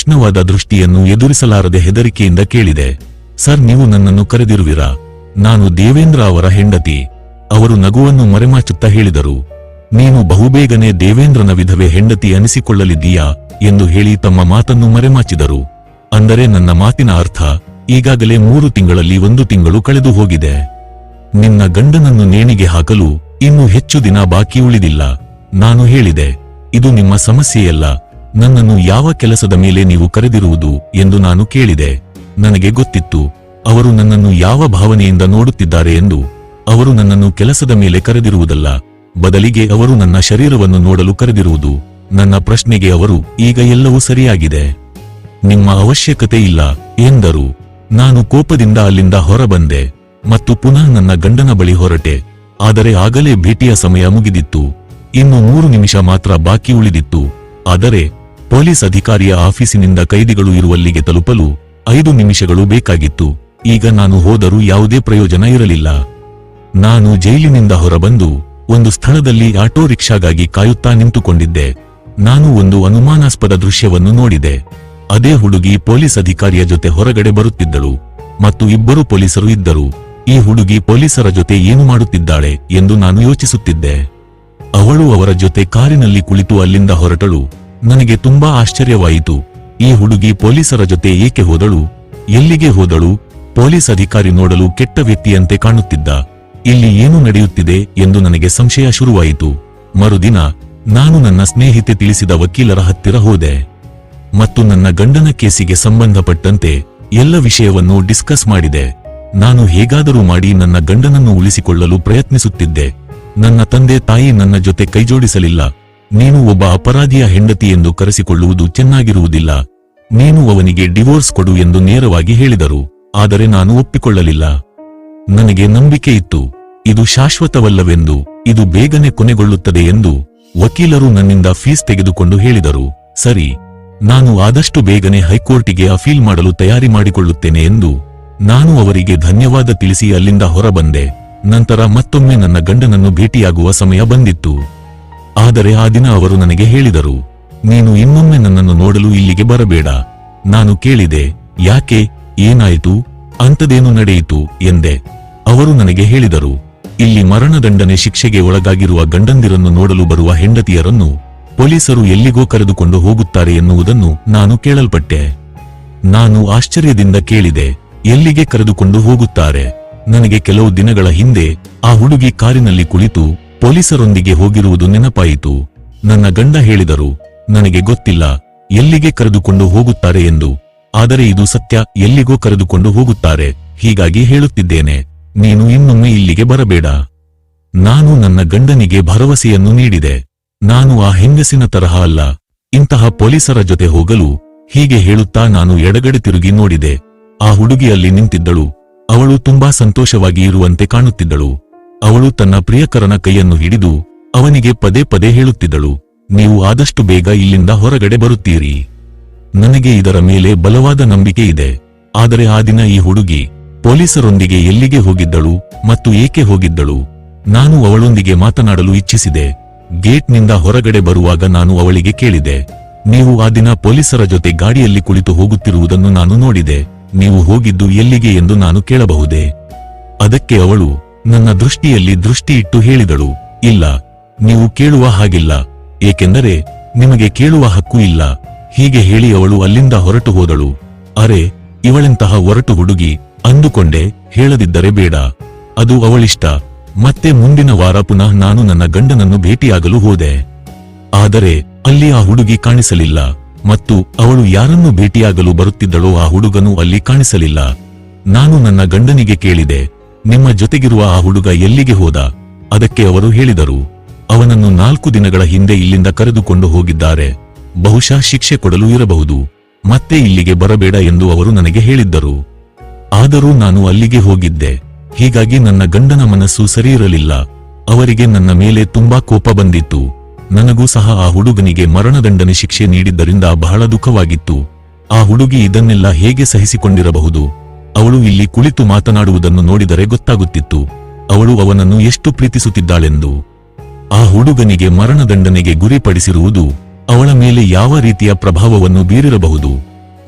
ತೀಕ್ಷ್ಣವಾದ ದೃಷ್ಟಿಯನ್ನು ಎದುರಿಸಲಾರದೆ ಹೆದರಿಕೆಯಿಂದ ಕೇಳಿದೆ, ಸರ್, ನೀವು ನನ್ನನ್ನು ಕರೆದಿರುವಿರಾ? ನಾನು ದೇವೇಂದ್ರ ಅವರ ಹೆಂಡತಿ. ಅವರು ನಗುವನ್ನು ಮರೆಮಾಚುತ್ತಾ ಹೇಳಿದರು, ನೀನು ಬಹುಬೇಗನೆ ದೇವೇಂದ್ರನ ವಿಧವೆ ಹೆಂಡತಿ ಅನಿಸಿಕೊಳ್ಳಲಿದ್ದೀಯಾ? ಎಂದು ಹೇಳಿ ತಮ್ಮ ಮಾತನ್ನು ಮರೆಮಾಚಿದರು. ಅಂದರೆ ನನ್ನ ಮಾತಿನ ಅರ್ಥ, ಈಗಾಗಲೇ ಮೂರು ತಿಂಗಳಲ್ಲಿ ಒಂದು ತಿಂಗಳು ಕಳೆದು ಹೋಗಿದೆ. ನಿನ್ನ ಗಂಡನನ್ನು ನೇಣಿಗೆ ಹಾಕಲು ಇನ್ನು ಹೆಚ್ಚು ದಿನ ಬಾಕಿ ಉಳಿದಿಲ್ಲ. ನಾನು ಹೇಳಿದೆ, ಇದು ನಿಮ್ಮ ಸಮಸ್ಯೆಯಲ್ಲ ನನ್ನನ್ನು ಯಾವ ಕೆಲಸದ ಮೇಲೆ ನೀವು ಕರೆದಿರುವುದು ಎಂದು ನಾನು ಕೇಳಿದೆ. ನನಗೆ ಗೊತ್ತಿತ್ತು, ಅವರು ನನ್ನನ್ನು ಯಾವ ಭಾವನೆಯಿಂದ ನೋಡುತ್ತಿದ್ದಾರೆ ಎಂದು ಅವರು ನನ್ನನ್ನು ಕೆಲಸದ ಮೇಲೆ ಕರೆದಿರುವುದಲ್ಲ. ಬದಲಿಗೆ ಅವರು ನನ್ನ ಶರೀರವನ್ನು ನೋಡಲು ಕರೆದಿರುವುದು, ನನ್ನ ಪ್ರಶ್ನೆಗೆ ಅವರು, ಈಗ ಎಲ್ಲವೂ ಸರಿಯಾಗಿದೆ. ನಿಮ್ಮ ಅವಶ್ಯಕತೆ ಇಲ್ಲ, ಎಂದರು. ನಾನು ಕೋಪದಿಂದ ಅಲ್ಲಿಂದ ಹೊರಬಂದೆ ಮತ್ತು ಪುನಃ ನನ್ನ ಗಂಡನ ಬಳಿ ಹೊರಟೆ. ಆದರೆ ಆಗಲೇ ಭೇಟಿಯ ಸಮಯ ಮುಗಿದಿತ್ತು. ಇನ್ನು ಮೂರು ನಿಮಿಷ ಮಾತ್ರ ಬಾಕಿ ಉಳಿದಿತ್ತು. ಆದರೆ ಪೊಲೀಸ್ ಅಧಿಕಾರಿಯ ಆಫೀಸಿನಿಂದ ಕೈದಿಗಳು ಇರುವಲ್ಲಿಗೆ ತಲುಪಲು ಐದು ನಿಮಿಷಗಳು ಬೇಕಾಗಿತ್ತು. ಈಗ ನಾನು ಹೋದರೂ ಯಾವುದೇ ಪ್ರಯೋಜನ ಇರಲಿಲ್ಲ. ನಾನು ಜೈಲಿನಿಂದ ಹೊರಬಂದು ಒಂದು ಸ್ಥಳದಲ್ಲಿ ಆಟೋ ರಿಕ್ಷಾಗಾಗಿ ಕಾಯುತ್ತಾ ನಿಂತುಕೊಂಡಿದ್ದೆ. ನಾನು ಒಂದು ಅನುಮಾನಾಸ್ಪದ ದೃಶ್ಯವನ್ನು ನೋಡಿದೆ. ಅದೇ ಹುಡುಗಿ ಪೊಲೀಸ್ ಅಧಿಕಾರಿಯ ಜೊತೆ ಹೊರಗಡೆ ಬರುತ್ತಿದ್ದಳು. ಮತ್ತು ಇಬ್ಬರು ಪೊಲೀಸರು ಇದ್ದರು. ಈ ಹುಡುಗಿ ಪೊಲೀಸರ ಜೊತೆ ಏನು ಮಾಡುತ್ತಿದ್ದಾಳೆ ಎಂದು ನಾನು ಯೋಚಿಸುತ್ತಿದ್ದೆ. ಅವಳು ಅವರ ಜೊತೆ ಕಾರಿನಲ್ಲಿ ಕುಳಿತು ಅಲ್ಲಿಂದ ಹೊರಟಳು. ನನಗೆ ತುಂಬಾ ಆಶ್ಚರ್ಯವಾಯಿತು. ಈ ಹುಡುಗಿ ಪೊಲೀಸರ ಜೊತೆ ಏಕೆ ಹೋದಳು? ಎಲ್ಲಿಗೆ ಹೋದಳು? ಪೊಲೀಸ್ ಅಧಿಕಾರಿ ನೋಡಲು ಕೆಟ್ಟ ವ್ಯಕ್ತಿಯಂತೆ ಕಾಣುತ್ತಿದ್ದ. ಇಲ್ಲಿ ಏನು ನಡೆಯುತ್ತಿದೆ ಎಂದು ನನಗೆ ಸಂಶಯ ಶುರುವಾಯಿತು. ಮರುದಿನ ನಾನು ನನ್ನ ಸ್ನೇಹಿತೆ ತಿಳಿಸಿದ ವಕೀಲರ ಹತ್ತಿರ ಹೋದೆ. ಮತ್ತು ನನ್ನ ಗಂಡನ ಕೇಸಿಗೆ ಸಂಬಂಧಪಟ್ಟಂತೆ ಎಲ್ಲ ವಿಷಯವನ್ನು ಡಿಸ್ಕಸ್ ಮಾಡಿದೆ. ನಾನು ಹೇಗಾದರೂ ಮಾಡಿ ನನ್ನ ಗಂಡನನ್ನು ಉಳಿಸಿಕೊಳ್ಳಲು ಪ್ರಯತ್ನಿಸುತ್ತಿದ್ದೆ. ನನ್ನ ತಂದೆ ತಾಯಿ ನನ್ನ ಜೊತೆ ಕೈಜೋಡಿಸಲಿಲ್ಲ. ನೀನು ಒಬ್ಬ ಅಪರಾಧಿಯ ಹೆಂಡತಿ ಎಂದು ಕರೆಸಿಕೊಳ್ಳುವುದು ಚೆನ್ನಾಗಿರುವುದಿಲ್ಲ. ನೀನು ಅವನಿಗೆ ಡಿವೋರ್ಸ್ ಕೊಡು ಎಂದು ನೇರವಾಗಿ ಹೇಳಿದರು. ಆದರೆ ನಾನು ಒಪ್ಪಿಕೊಳ್ಳಲಿಲ್ಲ. ನನಗೆ ನಂಬಿಕೆ ಇತ್ತು. ಇದು ಶಾಶ್ವತವಲ್ಲವೆಂದು, ಇದು ಬೇಗನೆ ಕೊನೆಗೊಳ್ಳುತ್ತದೆ ಎಂದು ವಕೀಲರು ನನ್ನಿಂದ ಫೀಸ್ ತೆಗೆದುಕೊಂಡು ಹೇಳಿದರು. ಸರಿ, ನಾನು ಆದಷ್ಟು ಬೇಗನೆ ಹೈಕೋರ್ಟಿಗೆ ಅಫೀಲ್ ಮಾಡಲು ತಯಾರಿ ಮಾಡಿಕೊಳ್ಳುತ್ತೇನೆ ಎಂದು ನಾನು ಅವರಿಗೆ ಧನ್ಯವಾದ ತಿಳಿಸಿ ಅಲ್ಲಿಂದ ಹೊರಬಂದೆ. ನಂತರ ಮತ್ತೊಮ್ಮೆ ನನ್ನ ಗಂಡನನ್ನು ಭೇಟಿಯಾಗುವ ಸಮಯ ಬಂದಿತ್ತು. ಆದರೆ ಆ ದಿನ ಅವರು ನನಗೆ ಹೇಳಿದರು, ನೀನು ಇನ್ನೊಮ್ಮೆ ನನ್ನನ್ನು ನೋಡಲು ಇಲ್ಲಿಗೆ ಬರಬೇಡ. ನಾನು ಕೇಳಿದೆ, ಯಾಕೆ? ಏನಾಯಿತು? ಅಂಥದೇನು ನಡೆಯಿತು? ಎಂದೆ. ಅವರು ನನಗೆ ಹೇಳಿದರು, ಇಲ್ಲಿ ಮರಣದಂಡನೆ ಶಿಕ್ಷೆಗೆ ಒಳಗಾಗಿರುವ ಗಂಡಂದಿರನ್ನು ನೋಡಲು ಬರುವ ಹೆಂಡತಿಯರನ್ನು ಪೊಲೀಸರು ಎಲ್ಲಿಗೋ ಕರೆದುಕೊಂಡು ಹೋಗುತ್ತಾರೆ ಎನ್ನುವುದನ್ನು ನಾನು ಕೇಳಲ್ಪಟ್ಟೆ. ನಾನು ಆಶ್ಚರ್ಯದಿಂದ ಕೇಳಿದೆ, ಎಲ್ಲಿಗೆ ಕರೆದುಕೊಂಡು ಹೋಗುತ್ತಾರೆ? ನನಗೆ ಕೆಲವು ದಿನಗಳ ಹಿಂದೆ ಆ ಹುಡುಗಿ ಕಾರಿನಲ್ಲಿ ಕುಳಿತು ಪೊಲೀಸರೊಂದಿಗೆ ಹೋಗಿರುವುದು ನೆನಪಾಯಿತು. ನನ್ನ ಗಂಡ ಹೇಳಿದರು, ನನಗೆ ಗೊತ್ತಿಲ್ಲ, ಎಲ್ಲಿಗೆ ಕರೆದುಕೊಂಡು ಹೋಗುತ್ತಾರೆ ಎಂದು. ಆದರೆ ಇದು ಸತ್ಯ, ಎಲ್ಲಿಗೋ ಕರೆದುಕೊಂಡು ಹೋಗುತ್ತಾರೆ. ಹೀಗಾಗಿ ಹೇಳುತ್ತಿದ್ದೇನೆ, ನೀನು ಇನ್ನೊಮ್ಮೆ ಇಲ್ಲಿಗೆ ಬರಬೇಡ. ನಾನು ನನ್ನ ಗಂಡನಿಗೆ ಭರವಸೆಯನ್ನು ನೀಡಿದೆ. ನಾನು ಆ ಹೆಂಗಸಿನ ತರಹ ಅಲ್ಲ. ಇಂತಹ ಪೊಲೀಸರ ಜೊತೆ ಹೋಗಲು ಹೀಗೆ ಹೇಳುತ್ತಾ ನಾನು ಎಡಗಡೆ ತಿರುಗಿ ನೋಡಿದೆ. ಆ ಹುಡುಗಿಯಲ್ಲಿ ನಿಂತಿದ್ದಳು. ಅವಳು ತುಂಬಾ ಸಂತೋಷವಾಗಿ ಇರುವಂತೆ ಕಾಣುತ್ತಿದ್ದಳು. ಅವಳು ತನ್ನ ಪ್ರಿಯಕರನ ಕೈಯನ್ನು ಹಿಡಿದು ಅವನಿಗೆ ಪದೇ ಪದೇ ಹೇಳುತ್ತಿದ್ದಳು, ನೀವು ಆದಷ್ಟು ಬೇಗ ಇಲ್ಲಿಂದ ಹೊರಗಡೆ ಬರುತ್ತೀರಿ. ನನಗೆ ಇದರ ಮೇಲೆ ಬಲವಾದ ನಂಬಿಕೆ ಇದೆ. ಆದರೆ ಆ ದಿನ ಈ ಹುಡುಗಿ ಪೊಲೀಸರೊಂದಿಗೆ ಎಲ್ಲಿಗೆ ಹೋಗಿದ್ದಳು ಮತ್ತು ಏಕೆ ಹೋಗಿದ್ದಳು, ನಾನು ಅವಳೊಂದಿಗೆ ಮಾತನಾಡಲು ಇಚ್ಛಿಸಿದೆ. ಗೇಟ್ನಿಂದ ಹೊರಗಡೆ ಬರುವಾಗ ನಾನು ಅವಳಿಗೆ ಕೇಳಿದೆ, ನೀವು ಆ ದಿನ ಪೊಲೀಸರ ಜೊತೆ ಗಾಡಿಯಲ್ಲಿ ಕುಳಿತು ಹೋಗುತ್ತಿರುವುದನ್ನು ನಾನು ನೋಡಿದೆ. ನೀವು ಹೋಗಿದ್ದು ಎಲ್ಲಿಗೆ ಎಂದು ನಾನು ಕೇಳಬಹುದೇ? ಅದಕ್ಕೆ ಅವಳು ನನ್ನ ದೃಷ್ಟಿಯಲ್ಲಿ ದೃಷ್ಟಿ ಇಟ್ಟು ಹೇಳಿದಳು, ಇಲ್ಲ, ನೀವು ಕೇಳುವ ಹಾಗಿಲ್ಲ, ಏಕೆಂದರೆ ನಿಮಗೆ ಕೇಳುವ ಹಕ್ಕು ಇಲ್ಲ, ಹೀಗೆ ಹೇಳಿ ಅವಳು ಅಲ್ಲಿಂದ ಹೊರಟು ಹೋದಳು. ಅರೆ, ಇವಳೆಂತಹ ಒರಟು ಹುಡುಗಿ, ಅಂದುಕೊಂಡೆ, ಹೇಳದಿದ್ದರೆ ಬೇಡ. ಅದು ಅವಳಿಷ್ಟ, ಮತ್ತೆ ಮುಂದಿನ ವಾರ ಪುನಃ ನಾನು ನನ್ನ ಗಂಡನನ್ನು ಭೇಟಿಯಾಗಲು ಹೋದೆ. ಆದರೆ, ಅಲ್ಲಿ ಆ ಹುಡುಗಿ ಕಾಣಿಸಲಿಲ್ಲ, ಮತ್ತು ಅವಳು ಯಾರನ್ನು ಭೇಟಿಯಾಗಲು ಬರುತ್ತಿದ್ದಳೋ ಆ ಹುಡುಗನು ಅಲ್ಲಿ ಕಾಣಿಸಲಿಲ್ಲ. ನಾನು ನನ್ನ ಗಂಡನಿಗೆ ಕೇಳಿದೆ ನಿಮ್ಮ ಜೊತೆಗಿರುವ ಆ ಹುಡುಗ ಎಲ್ಲಿಗೆ ಹೋದ? ಅದಕ್ಕೆ ಅವರು ಹೇಳಿದರು, ಅವನನ್ನು ನಾಲ್ಕು ದಿನಗಳ ಹಿಂದೆ ಇಲ್ಲಿಂದ ಕರೆದುಕೊಂಡು ಹೋಗಿದ್ದಾರೆ. ಬಹುಶಃ ಶಿಕ್ಷೆ ಕೊಡಲು ಇರಬಹುದು. ಮತ್ತೆ ಇಲ್ಲಿಗೆ ಬರಬೇಡ ಎಂದು ಅವರು ನನಗೆ ಹೇಳಿದ್ದರು. ಆದರೂ ನಾನು ಅಲ್ಲಿಗೆ ಹೋಗಿದ್ದೆ. ಹೀಗಾಗಿ ನನ್ನ ಗಂಡನ ಮನಸ್ಸು ಸರಿಯಿರಲಿಲ್ಲ. ಅವರಿಗೆ ನನ್ನ ಮೇಲೆ ತುಂಬಾ ಕೋಪ ಬಂದಿತ್ತು. ನನಗೂ ಸಹ ಆ ಹುಡುಗನಿಗೆ ಮರಣದಂಡನೆ ಶಿಕ್ಷೆ ನೀಡಿದ್ದರಿಂದ ಬಹಳ ದುಃಖವಾಗಿತ್ತು. ಆ ಹುಡುಗಿ ಇದನ್ನೆಲ್ಲ ಹೇಗೆ ಸಹಿಸಿಕೊಂಡಿರಬಹುದು? ಅವಳು ಇಲ್ಲಿ ಕುಳಿತು ಮಾತನಾಡುವುದನ್ನು ನೋಡಿದರೆ ಗೊತ್ತಾಗುತ್ತಿತ್ತು, ಅವಳು ಅವನನ್ನು ಎಷ್ಟು ಪ್ರೀತಿಸುತ್ತಿದ್ದಾಳೆಂದು. ಆ ಹುಡುಗನಿಗೆ ಮರಣದಂಡನೆಗೆ ಗುರಿಪಡಿಸಿರುವುದು ಅವಳ ಮೇಲೆ ಯಾವ ರೀತಿಯ ಪ್ರಭಾವವನ್ನು ಬೀರಿರಬಹುದು.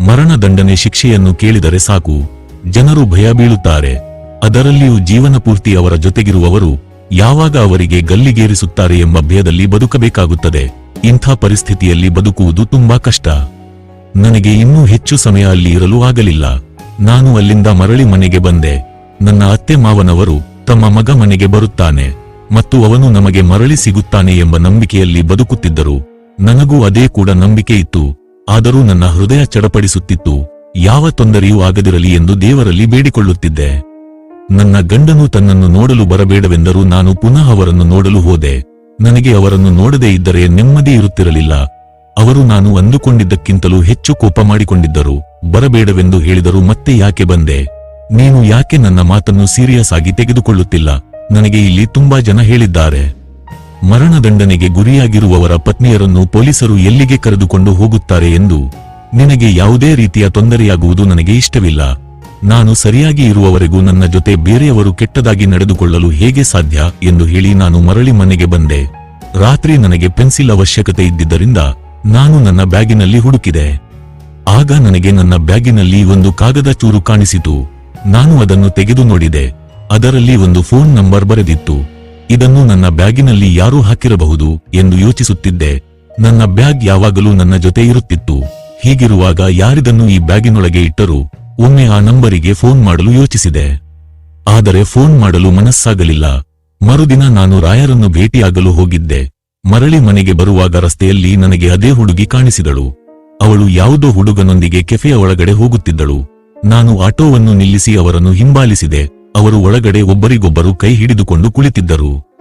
ಮರಣದಂಡನೆ ಶಿಕ್ಷೆಯನ್ನು ಕೇಳಿದರೆ ಸಾಕು, ಜನರು ಭಯ ಬೀಳುತ್ತಾರೆ. ಅದರಲ್ಲಿಯೂ ಜೀವನ ಪೂರ್ತಿ ಅವರ ಜೊತೆಗಿರುವವರು ಯಾವಾಗ ಅವರಿಗೆ ಗಲ್ಲಿಗೇರಿಸುತ್ತಾರೆ ಎಂಬ ಭಯದಲ್ಲಿ ಬದುಕಬೇಕಾಗುತ್ತದೆ. ಇಂಥ ಪರಿಸ್ಥಿತಿಯಲ್ಲಿ ಬದುಕುವುದು ತುಂಬಾ ಕಷ್ಟ. ನನಗೆ ಇನ್ನೂ ಹೆಚ್ಚು ಸಮಯ ಅಲ್ಲಿ ಇರಲು ಆಗಲಿಲ್ಲ. ನಾನು ಅಲ್ಲಿಂದ ಮರಳಿ ಮನೆಗೆ ಬಂದೆ. ನನ್ನ ಅತ್ತೆ ಮಾವನವರು ತಮ್ಮ ಮಗ ಮನೆಗೆ ಬರುತ್ತಾನೆ ಮತ್ತು ಅವನು ನಮಗೆ ಮರಳಿ ಸಿಗುತ್ತಾನೆ ಎಂಬ ನಂಬಿಕೆಯಲ್ಲಿ ಬದುಕುತ್ತಿದ್ದರು. ನನಗೂ ಅದೇ ಕೂಡ ನಂಬಿಕೆ ಇತ್ತು. ಆದರೂ ನನ್ನ ಹೃದಯ ಚಡಪಡಿಸುತ್ತಿತ್ತು. ಯಾವ ತೊಂದರೆಯೂ ಆಗದಿರಲಿ ಎಂದು ದೇವರಲ್ಲಿ ಬೇಡಿಕೊಳ್ಳುತ್ತಿದ್ದೆ. ನನ್ನ ಗಂಡನು ತನ್ನನ್ನು ನೋಡಲು ಬರಬೇಡವೆಂದರೂ ನಾನು ಪುನಃ ಅವರನ್ನು ನೋಡಲು ಹೋದೆ. ನನಗೆ ಅವರನ್ನು ನೋಡದೇ ಇದ್ದರೆ ನೆಮ್ಮದಿ ಇರುತ್ತಿರಲಿಲ್ಲ. ಅವರು ನಾನು ಅಂದುಕೊಂಡಿದ್ದಕ್ಕಿಂತಲೂ ಹೆಚ್ಚು ಕೋಪ ಮಾಡಿಕೊಂಡಿದ್ದರು. ಬರಬೇಡವೆಂದು ಹೇಳಿದರು ಮತ್ತೆ ಯಾಕೆ ಬಂದೆ? ನೀನು ಯಾಕೆ ನನ್ನ ಮಾತನ್ನು ಸೀರಿಯಸ್ ಆಗಿ ತೆಗೆದುಕೊಳ್ಳುತ್ತಿಲ್ಲ? ನನಗೆ ಇಲ್ಲಿ ತುಂಬಾ ಜನ ಹೇಳಿದ್ದಾರೆ. ಮರಣದಂಡನೆಗೆ ಗುರಿಯಾಗಿರುವವರ ಪತ್ನಿಯರನ್ನು ಪೊಲೀಸರು ಎಲ್ಲಿಗೆ ಕರೆದುಕೊಂಡು ಹೋಗುತ್ತಾರೆ ಎಂದು ನಿನಗೆ ಯಾವುದೇ ರೀತಿಯ ತೊಂದರೆಯಾಗುವುದು ನನಗೆ ಇಷ್ಟವಿಲ್ಲ. ನಾನು ಸರಿಯಾಗಿ ಇರುವವರೆಗೂ ನನ್ನ ಜೊತೆ ಬೇರೆಯವರು ಕೆಟ್ಟದಾಗಿ ನಡೆದುಕೊಳ್ಳಲು ಹೇಗೆ ಸಾಧ್ಯ ಎಂದು ಹೇಳಿ ನಾನು ಮರಳಿ ಮನೆಗೆ ಬಂದೆ. ರಾತ್ರಿ ನನಗೆ ಪೆನ್ಸಿಲ್ ಅವಶ್ಯಕತೆ ಇದ್ದಿದ್ದರಿಂದ ನಾನು ನನ್ನ ಬ್ಯಾಗಿನಲ್ಲಿ ಹುಡುಕಿದೆ. ಆಗ ನನಗೆ ನನ್ನ ಬ್ಯಾಗಿನಲ್ಲಿ ಒಂದು ಕಾಗದ ಚೂರು ಕಾಣಿಸಿತು. ನಾನು ಅದನ್ನು ತೆಗೆದು ನೋಡಿದೆ. ಅದರಲ್ಲಿ ಒಂದು ಫೋನ್ ನಂಬರ್ ಬರೆದಿತ್ತು. ಇದನ್ನು ನನ್ನ ಬ್ಯಾಗಿನಲ್ಲಿ ಯಾರು ಹಾಕಿರಬಹುದು ಎಂದು ಯೋಚಿಸುತ್ತಿದ್ದೆ. ನನ್ನ ಬ್ಯಾಗ್ ಯಾವಾಗಲೂ ನನ್ನ ಜೊತೆ ಇರುತ್ತಿತ್ತು. ಹೀಗಿರುವಾಗ ಯಾರಿದನ್ನು ಈ ಬ್ಯಾಗಿನೊಳಗೆ ಇಟ್ಟರು, ಒಮ್ಮೆ ಆ ನಂಬರಿಗೆ ಫೋನ್ ಮಾಡಲು ಯೋಚಿಸಿದೆ. ಆದರೆ ಫೋನ್ ಮಾಡಲು ಮನಸ್ಸಾಗಲಿಲ್ಲ. ಮರುದಿನ ನಾನು ರಾಯರನ್ನು ಭೇಟಿಯಾಗಲು ಹೋಗಿದ್ದೆ. ಮರಳಿ ಮನೆಗೆ ಬರುವಾಗ ರಸ್ತೆಯಲ್ಲಿ ನನಗೆ ಅದೇ ಹುಡುಗಿ ಕಾಣಿಸಿದಳು. ಅವಳು ಯಾವುದೋ ಹುಡುಗನೊಂದಿಗೆ ಕೆಫೆಯ ಒಳಗಡೆ ಹೋಗುತ್ತಿದ್ದಳು. ನಾನು ಆಟೋವನ್ನು ನಿಲ್ಲಿಸಿ ಅವರನ್ನು ಹಿಂಬಾಲಿಸಿದೆ. ಅವರು ಒಳಗಡೆ ಒಬ್ಬರಿಗೊಬ್ಬರು ಕೈ ಹಿಡಿದುಕೊಂಡು ಕುಳಿತಿದ್ದರು.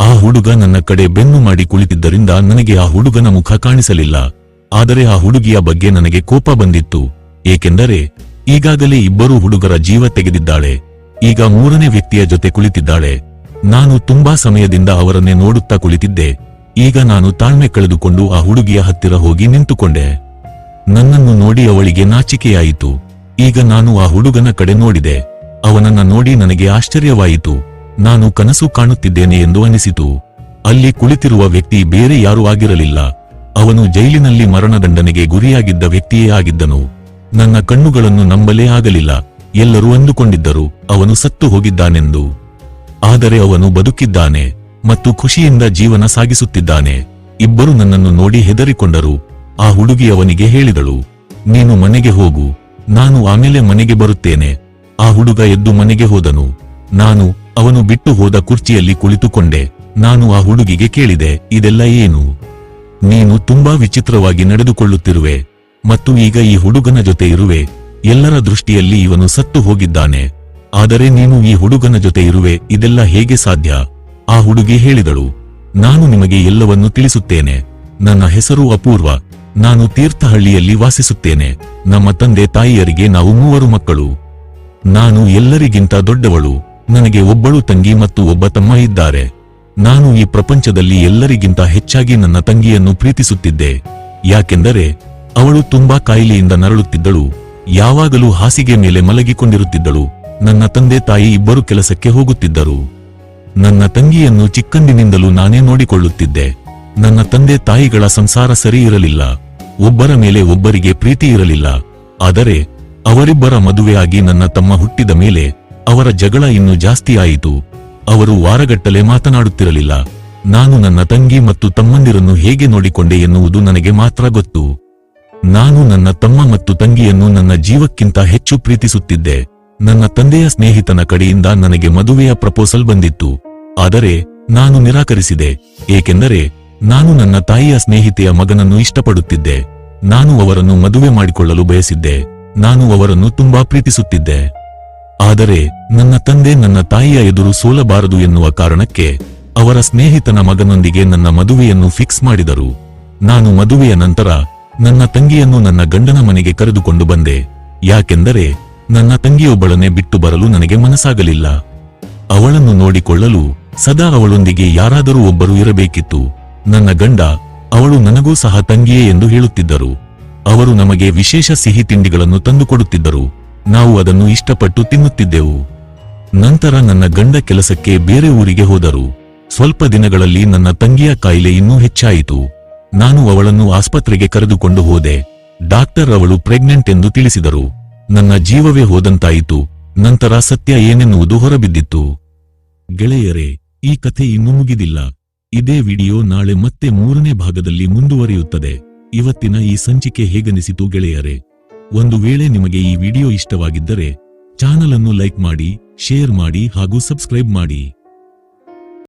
ಆ ಹುಡುಗ ನನ್ನ ಕಡೆ ಬೆನ್ನು ಮಾಡಿ ಕುಳಿತಿದ್ದರಿಂದ ನನಗೆ ಆ ಹುಡುಗನ ಮುಖ ಕಾಣಿಸಲಿಲ್ಲ. ಆದರೆ ಆ ಹುಡುಗಿಯ ಬಗ್ಗೆ ನನಗೆ ಕೋಪ ಬಂದಿತ್ತು. ಏಕೆಂದರೆ, ಈಗಾಗಲೇ ಇಬ್ಬರು ಹುಡುಗರ ಜೀವ ತೆಗೆದಿದ್ದಾಳೆ. ಈಗ ಮೂರನೇ ವ್ಯಕ್ತಿಯ ಜೊತೆ ಕುಳಿತಿದ್ದಾಳೆ. ನಾನು ತುಂಬಾ ಸಮಯದಿಂದ ಅವರನ್ನೇ ನೋಡುತ್ತಾ ಕುಳಿತಿದ್ದೆ. ಈಗ ನಾನು ತಾಳ್ಮೆ ಕಳೆದುಕೊಂಡು ಆ ಹುಡುಗಿಯ ಹತ್ತಿರ ಹೋಗಿ ನಿಂತುಕೊಂಡೆ. ನನ್ನನ್ನು ನೋಡಿ ಅವಳಿಗೆ ನಾಚಿಕೆಯಾಯಿತು. ಈಗ ನಾನು ಆ ಹುಡುಗನ ಕಡೆ ನೋಡಿದೆ. ಅವನನ್ನ ನೋಡಿ ನನಗೆ ಆಶ್ಚರ್ಯವಾಯಿತು. ನಾನು ಕನಸು ಕಾಣುತ್ತಿದ್ದೇನೆ ಎಂದು ಅನಿಸಿತು ಅಲ್ಲಿ ಕುಳಿತಿರುವ ವ್ಯಕ್ತಿ ಬೇರೆ ಯಾರೂ ಆಗಿರಲಿಲ್ಲ. ಅವನು ಜೈಲಿನಲ್ಲಿ ಮರಣದಂಡನೆಗೆ ಗುರಿಯಾಗಿದ್ದ ವ್ಯಕ್ತಿಯೇ ಆಗಿದ್ದನು. ನನ್ನ ಕಣ್ಣುಗಳನ್ನು ನಂಬಲೇ ಆಗಲಿಲ್ಲ. ಎಲ್ಲರೂ ಅಂದುಕೊಂಡಿದ್ದರು, ಅವನು ಸತ್ತು ಹೋಗಿದ್ದಾನೆಂದು. ಆದರೆ ಅವನು ಬದುಕಿದ್ದಾನೆ ಮತ್ತು ಖುಷಿಯಿಂದ ಜೀವನ ಸಾಗಿಸುತ್ತಿದ್ದಾನೆ. ಇಬ್ಬರು ನನ್ನನ್ನು ನೋಡಿ ಹೆದರಿಕೊಂಡರು. ಆ ಹುಡುಗಿ ಅವನಿಗೆ ಹೇಳಿದಳು, ನೀನು ಮನೆಗೆ ಹೋಗು, ನಾನು ಆಮೇಲೆ ಮನೆಗೆ ಬರುತ್ತೇನೆ. ಆ ಹುಡುಗ ಎದ್ದು ಮನೆಗೆ ಹೋದನು. ನಾನು ಅವನು ಬಿಟ್ಟು ಹೋದ ಕುರ್ಚಿಯಲ್ಲಿ ಕುಳಿತುಕೊಂಡೆ. ನಾನು ಆ ಹುಡುಗಿಗೆ ಕೇಳಿದೆ, ಇದೆಲ್ಲ ಏನು? ನೀನು ತುಂಬಾ ವಿಚಿತ್ರವಾಗಿ ನಡೆದುಕೊಳ್ಳುತ್ತಿರುವೆ ಮತ್ತು ಈಗ ಈ ಹುಡುಗನ ಜೊತೆ ಇರುವೆ. ಎಲ್ಲರ ದೃಷ್ಟಿಯಲ್ಲಿ ಇವನು ಸತ್ತು ಹೋಗಿದ್ದಾನೆ. ಆದರೆ ನೀನು ಈ ಹುಡುಗನ ಜೊತೆ ಇರುವೆ, ಇದೆಲ್ಲ ಹೇಗೆ ಸಾಧ್ಯ? ಆ ಹುಡುಗಿ ಹೇಳಿದಳು, ನಾನು ನಿಮಗೆ ಎಲ್ಲವನ್ನೂ ತಿಳಿಸುತ್ತೇನೆ. ನನ್ನ ಹೆಸರು ಅಪೂರ್ವ. ನಾನು ತೀರ್ಥಹಳ್ಳಿಯಲ್ಲಿ ವಾಸಿಸುತ್ತೇನೆ. ನಮ್ಮ ತಂದೆ ತಾಯಿಯರಿಗೆ ನಾವು ಮೂವರು ಮಕ್ಕಳು. ನಾನು ಎಲ್ಲರಿಗಿಂತ ದೊಡ್ಡವಳು. ನನಗೆ ಒಬ್ಬಳು ತಂಗಿ ಮತ್ತು ಒಬ್ಬ ತಮ್ಮ ಇದ್ದಾರೆ. ನಾನು ಈ ಪ್ರಪಂಚದಲ್ಲಿ ಎಲ್ಲರಿಗಿಂತ ಹೆಚ್ಚಾಗಿ ನನ್ನ ತಂಗಿಯನ್ನು ಪ್ರೀತಿಸುತ್ತಿದ್ದೆ. ಯಾಕೆಂದರೆ, ಅವಳು ತುಂಬಾ ಕಾಯಿಲೆಯಿಂದ ನರಳುತ್ತಿದ್ದಳು. ಯಾವಾಗಲೂ ಹಾಸಿಗೆ ಮೇಲೆ ಮಲಗಿಕೊಂಡಿರುತ್ತಿದ್ದಳು. ನನ್ನ ತಂದೆ ತಾಯಿ ಇಬ್ಬರು ಕೆಲಸಕ್ಕೆ ಹೋಗುತ್ತಿದ್ದರು. ನನ್ನ ತಂಗಿಯನ್ನು ಚಿಕ್ಕಂದಿನಿಂದಲೂ ನಾನೇ ನೋಡಿಕೊಳ್ಳುತ್ತಿದ್ದೆ. ನನ್ನ ತಂದೆ ತಾಯಿಗಳ ಸಂಸಾರ ಸರಿ ಇರಲಿಲ್ಲ. ಒಬ್ಬರ ಮೇಲೆ ಒಬ್ಬರಿಗೆ ಪ್ರೀತಿ ಇರಲಿಲ್ಲ. ಆದರೆ ಅವರಿಬ್ಬರ ಮದುವೆಯಾಗಿ ನನ್ನ ತಮ್ಮ ಹುಟ್ಟಿದ ಮೇಲೆ ಅವರ ಜಗಳ ಇನ್ನೂ ಜಾಸ್ತಿಯಾಯಿತು ಅವರು ವಾರಗಟ್ಟಲೆ ಮಾತನಾಡುತ್ತಿರಲಿಲ್ಲ. ನಾನು ನನ್ನ ತಂಗಿ ಮತ್ತು ತಮ್ಮಂದಿರನ್ನು ಹೇಗೆ ನೋಡಿಕೊಂಡೆ ಎನ್ನುವುದು ನನಗೆ ಮಾತ್ರ ಗೊತ್ತು. ನಾನು ನನ್ನ ತಮ್ಮ ಮತ್ತು ತಂಗಿಯನ್ನು ನನ್ನ ಜೀವಕ್ಕಿಂತ ಹೆಚ್ಚು ಪ್ರೀತಿಸುತ್ತಿದ್ದೆ. ನನ್ನ ತಂದೆಯ ಸ್ನೇಹಿತನ ಕಡೆಯಿಂದ ನನಗೆ ಮದುವೆಯ ಪ್ರಪೋಸಲ್ ಬಂದಿತ್ತು. ಆದರೆ ನಾನು ನಿರಾಕರಿಸಿದೆ. ಏಕೆಂದರೆ ನಾನು ನನ್ನ ತಾಯಿಯ ಸ್ನೇಹಿತೆಯ ಮಗನನ್ನು ಇಷ್ಟಪಡುತ್ತಿದ್ದೆ. ನಾನು ಅವರನ್ನು ಮದುವೆ ಮಾಡಿಕೊಳ್ಳಲು ಬಯಸಿದ್ದೆ. ನಾನು ಅವರನ್ನು ತುಂಬಾ ಪ್ರೀತಿಸುತ್ತಿದ್ದೆ. ಆದರೆ ನನ್ನ ತಂದೆ ನನ್ನ ತಾಯಿಯ ಎದುರು ಸೋಲಬಾರದು ಎನ್ನುವ ಕಾರಣಕ್ಕೆ ಅವರ ಸ್ನೇಹಿತನ ಮಗನೊಂದಿಗೆ ನನ್ನ ಮದುವೆಯನ್ನು ಫಿಕ್ಸ್ ಮಾಡಿದರು. ನಾನು ಮದುವೆಯ ನಂತರ ನನ್ನ ತಂಗಿಯನ್ನು ನನ್ನ ಗಂಡನ ಮನೆಗೆ ಕರೆದುಕೊಂಡು ಬಂದೆ. ಯಾಕೆಂದರೆ ನನ್ನ ತಂಗಿಯೊಬ್ಬಳನೆ ಬಿಟ್ಟು ಬರಲು ನನಗೆ ಮನಸ್ಸಾಗಲಿಲ್ಲ. ಅವಳನ್ನು ನೋಡಿಕೊಳ್ಳಲು ಸದಾ ಅವಳೊಂದಿಗೆ ಯಾರಾದರೂ ಒಬ್ಬರು ಇರಬೇಕಿತ್ತು. ನನ್ನ ಗಂಡ, ಅವಳು ನನಗೂ ಸಹ ತಂಗಿಯೇ ಎಂದು ಹೇಳುತ್ತಿದ್ದರು. ಅವರು ನಮಗೆ ವಿಶೇಷ ಸಿಹಿ ತಿಂಡಿಗಳನ್ನು ತಂದುಕೊಡುತ್ತಿದ್ದರು. ನಾವು ಅದನ್ನು ಇಷ್ಟಪಟ್ಟು ತಿನ್ನುತ್ತಿದ್ದೆವು. ನಂತರ ನನ್ನ ಗಂಡ ಕೆಲಸಕ್ಕೆ ಬೇರೆ ಊರಿಗೆ ಹೋದರು. ಸ್ವಲ್ಪ ದಿನಗಳಲ್ಲಿ ನನ್ನ ತಂಗಿಯ ಕಾಯಿಲೆ ಇನ್ನೂ ಹೆಚ್ಚಾಯಿತು. ನಾನು ಅವಳನ್ನು ಆಸ್ಪತ್ರೆಗೆ ಕರೆದುಕೊಂಡು ಹೋದೆ. ಡಾಕ್ಟರ್ ಅವಳು ಪ್ರೆಗ್ನೆಂಟ್ ಎಂದು ತಿಳಿಸಿದರು. ನನ್ನ ಜೀವವೇ ಹೋದಂತಾಯಿತು. ನಂತರ ಸತ್ಯ ಏನೆನ್ನುವುದು ಹೊರಬಿದ್ದಿತ್ತು. ಗೆಳೆಯರೇ, ಈ ಕಥೆ ಇನ್ನೂ ಮುಗಿದಿಲ್ಲ. ಇದೇ ವಿಡಿಯೋ ನಾಳೆ ಮತ್ತೆ ಮೂರನೇ ಭಾಗದಲ್ಲಿ ಮುಂದುವರಿಯುತ್ತದೆ. ಇವತ್ತಿನ ಈ ಸಂಚಿಕೆ ಹೇಗನಿಸಿತು ಗೆಳೆಯರೇ? ಒಂದು ವೇಳೆ ನಿಮಗೆ ಈ ವಿಡಿಯೋ ಇಷ್ಟವಾಗಿದ್ದರೆ ಚಾನಲ್ ಅನ್ನು ಲೈಕ್ ಮಾಡಿ, ಶೇರ್ ಮಾಡಿ ಹಾಗೂ ಸಬ್ಸ್ಕ್ರೈಬ್ ಮಾಡಿ.